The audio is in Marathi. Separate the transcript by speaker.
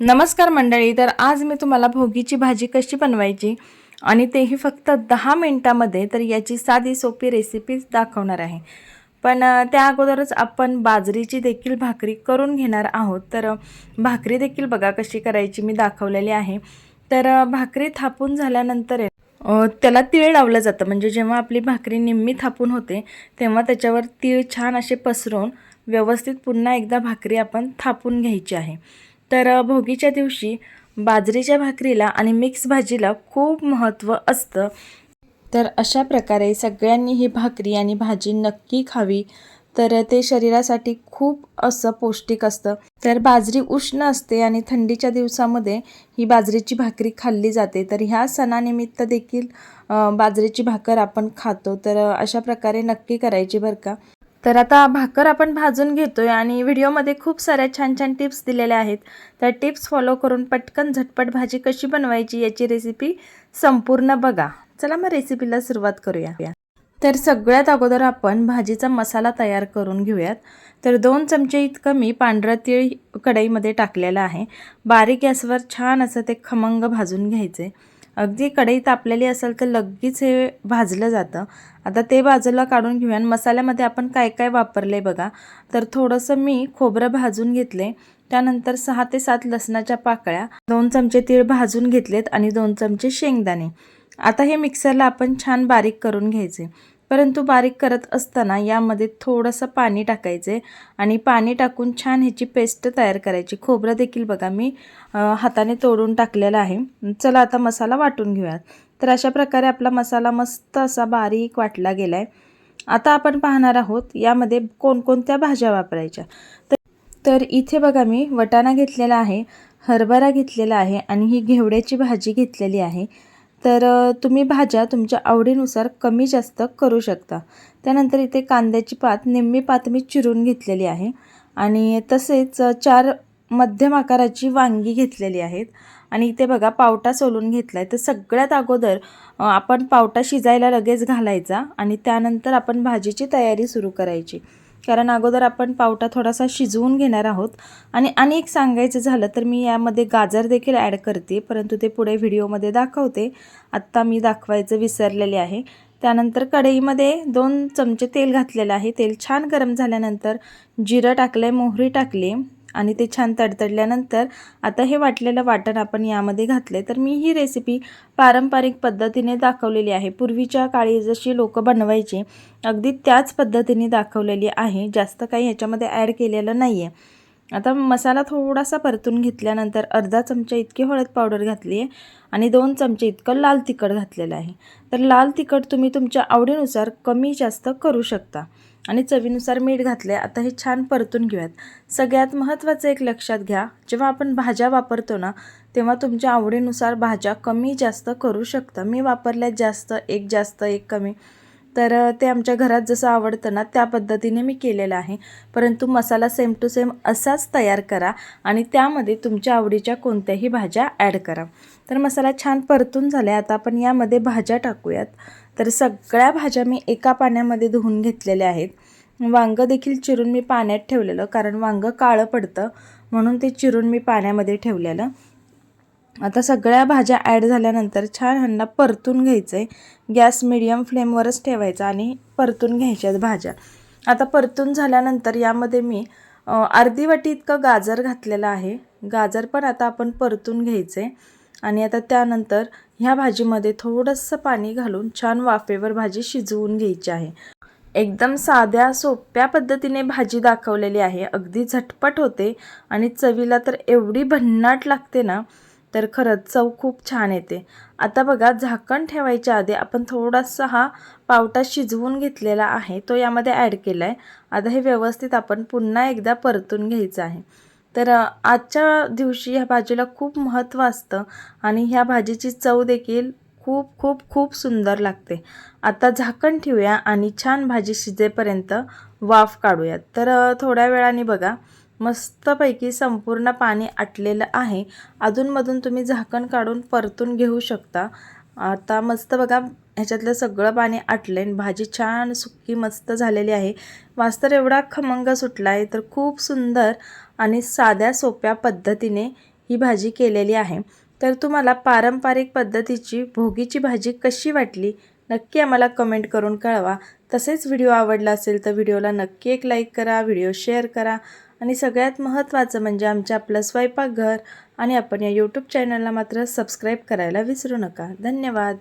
Speaker 1: नमस्कार मंडळी तर आज मी तुम्हाला भोगीची भाजी कशी बनवायची आणि तेही फक्त दहा मिनटामध्ये तर याची साधी सोपी रेसिपी दाखवणार आहे. पण त्या अगोदरच आपण बाजरीची देखील भाकरी करून घेणार आहोत. तर भाकरी देखील बघा कशी करायची मी दाखवलेली आहे. तर भाकरी थापून झाल्यानंतर त्याला तीळ लावलं जातं. म्हणजे जेव्हा आपली भाकरी निम्मी थापून होते तेव्हा त्याच्यावर तीळ छान असे पसरून व्यवस्थित पुन्हा एकदा भाकरी आपण थापून घ्यायची आहे. तर भोगीच्या दिवशी बाजरीच्या भाकरीला आणि मिक्स भाजीला खूप महत्त्व असतं. तर अशा प्रकारे सगळ्यांनी ही भाकरी आणि भाजी नक्की खावी. तर ते शरीरासाठी खूप असं पौष्टिक असतं. तर बाजरी उष्ण असते आणि थंडीच्या दिवसामध्ये ही बाजरीची भाकरी खाल्ली जाते. तर ह्या सणानिमित्त देखील बाजरीची भाकर आपण खातो. तर अशा प्रकारे नक्की करायची बरं का? तर आता भाकर आपण भाजून घेतोय आणि व्हिडिओमध्ये खूप साऱ्या छान छान टिप्स दिलेल्या आहेत. त्या टिप्स फॉलो करून पटकन झटपट भाजी कशी बनवायची याची रेसिपी संपूर्ण बघा. चला मग रेसिपीला सुरुवात करूया. तर सगळ्यात अगोदर आपण भाजीचा मसाला तयार करून घेऊयात. तर दोन चमचे इतकं मी पांढरं तीळ कढईमध्ये टाकलेलं आहे. बारीक गॅसवर छान असं ते खमंग भाजून घ्यायचे. अगदी कढई तापलेली असेल तर लगेच हे भाजलं जातं. आता ते बाजूला काढून घेऊया आणि मसाल्यामध्ये आपण काय काय वापरले बघा. तर थोडंसं मी खोबरं भाजून घेतले त्यानंतर सहा ते सात लसणाच्या पाकळ्या दोन चमचे तीळ भाजून घेतलेत आणि दोन चमचे शेंगदाणे. आता हे मिक्सरला आपण छान बारीक करून घ्यायचे. परंतु बारीक करत असताना यामध्ये थोडंसं पाणी टाकायचे आणि पाणी टाकून छान ह्याची पेस्ट तयार करायची. खोबरं देखील बघा मी हाताने तोडून टाकलेलं आहे. चला आता मसाला वाटून घेऊयात. तर अशा प्रकारे आपला मसाला मस्त असा बारीक वाटला गेला आहे आता आपण पाहणार आहोत यामध्ये कोणकोणत्या भाज्या वापरायच्या. तर तर इथे बघा मी वटाणा घेतलेला आहे हरभरा घेतलेला आहे आणि ही घेवड्याची भाजी घेतलेली आहे. तर तुम्ही भाज्या तुमच्या आवडीनुसार कमी जास्त करू शकता. त्यानंतर इथे कांद्याची पात निम्मी पात मी चिरून घेतलेली आहे. आणि तसेच चार मध्यम आकाराची वांगी घेतलेली आहेत. आणि इथे बघा पावटा सोलून घेतला आहे तर सगळ्यात अगोदर आपण पावटा शिजायला लगेच घालायचा आणि त्यानंतर आपण भाजीची तयारी सुरू करायची. कारण अगोदर आपण पावटा थोडासा शिजवून घेणार आहोत. आणि आणि एक सांगायचं झालं तर मी यामध्ये गाजर देखील ॲड करते. परंतु ते पुढे व्हिडिओमध्ये दाखवते. आत्ता मी दाखवायचं विसरलेले आहे. त्यानंतर कढईमध्ये दोन चमचे तेल घातलेलं आहे. तेल छान गरम झाल्यानंतर जिरं टाकलं आहे मोहरी टाकली. आणि ते छान तडतडल्यानंतर आता हे वाटलेलं वाटण आपण यामध्ये घातले तर मी ही रेसिपी पारंपरिक पद्धतीने दाखवलेली आहे. पूर्वीच्या काळी जशी लोक बनवायची अगदी त्याच पद्धतीने दाखवलेली आहे. जास्त काही ह्याच्यामध्ये ॲड केलेलं नाही आहे आता मसाला थोडासा परतून घेतल्यानंतर अर्धा चमचा इतकी हळद पावडर घातली आहे आणि दोन चमचे इतकं लाल तिखट घातलेलं आहे. तर लाल तिखट तुम्ही तुमच्या आवडीनुसार कमी जास्त करू शकता. आणि चवीनुसार मीठ घातले आता हे छान परतून घेऊयात. सगळ्यात महत्त्वाचं एक लक्षात घ्या. जेव्हा आपण भाज्या वापरतो ना तेव्हा तुमच्या आवडीनुसार भाज्या कमी जास्त करू शकता. मी वापरल्यात जास्त एक जास्त एक कमी. तर ते आमच्या घरात जसं आवडतं ना त्या पद्धतीने मी केलेलं आहे. परंतु मसाला सेम टू सेम असाच तयार करा आणि त्यामध्ये तुमच्या आवडीच्या कोणत्याही भाज्या ॲड करा. तर मसाला छान परतून झाला आता आपण यामध्ये भाज्या टाकूयात. तर सगळ्या भाज्या मी एका पाण्यामध्ये धुवून घेतलेल्या आहेत. वांगं देखील चिरून मी पाण्यात ठेवलेलं कारण वांगं काळं पडतं म्हणून ते चिरून मी पाण्यामध्ये ठेवलेलं. आता सगळ्या भाज्या ॲड झाल्यानंतर छान ह्यांना परतून घ्यायचं आहे गॅस मिडियम फ्लेमवरच ठेवायचा आणि परतून घ्यायच्यात भाज्या. आता परतून झाल्यानंतर यामध्ये मी अर्धी वाटी इतकं गाजर घातलेलं आहे. गाजर पण आता आपण परतून घ्यायचं आहे आणि आता त्यानंतर ह्या भाजीमध्ये थोडंसं पाणी घालून छान वाफेवर भाजी शिजवून घ्यायची आहे. एकदम साध्या सोप्या पद्धतीने भाजी दाखवलेली आहे. अगदी झटपट होते आणि चवीला तर एवढी भन्नाट लागते ना तर खरंच चव खूप छान येते. आता बघा झाकण ठेवायच्या आधी आपण थोडासा हा पावटा शिजवून घेतलेला आहे. तो यामध्ये ॲड केला आहे आता हे व्यवस्थित आपण पुन्हा एकदा परतून घ्यायचं आहे. तर आजच्या दिवशी ह्या भाजीला खूप महत्त्व असतं आणि ह्या भाजीची चव देखील खूप खूप खूप सुंदर लागते. आता झाकण ठेवूया आणि छान भाजी शिजेपर्यंत वाफ काढूयात. तर थोड्या वेळाने बघा मस्तपैकी संपूर्ण पाणी आटलेलं आहे. अधूनमधून तुम्ही झाकण काढून परतून घेऊ शकता. आता मस्त बघा ह्याच्यातलं सगळं पाणी आटलं आहे भाजी छान सुकी मस्त झालेली आहे. वास तर एवढा खमंग सुटला आहे तर खूप सुंदर आणि साध्या सोप्या पद्धतीने ही भाजी केलेली आहे. तर तुम्हाला पारंपरिक पद्धतीची भोगीची भाजी कशी वाटली नक्की आम्हाला कमेंट करून कळवा. तसेच व्हिडिओ आवडला असेल तर व्हिडिओला नक्की एक लाईक करा व्हिडिओ शेअर करा. आणि सगळ्यात महत्त्वाचं म्हणजे आमच्या आपलं स्वयंपाकघर आणि आपण या यूट्यूब चॅनलला मात्र सबस्क्राईब करायला विसरू नका. धन्यवाद.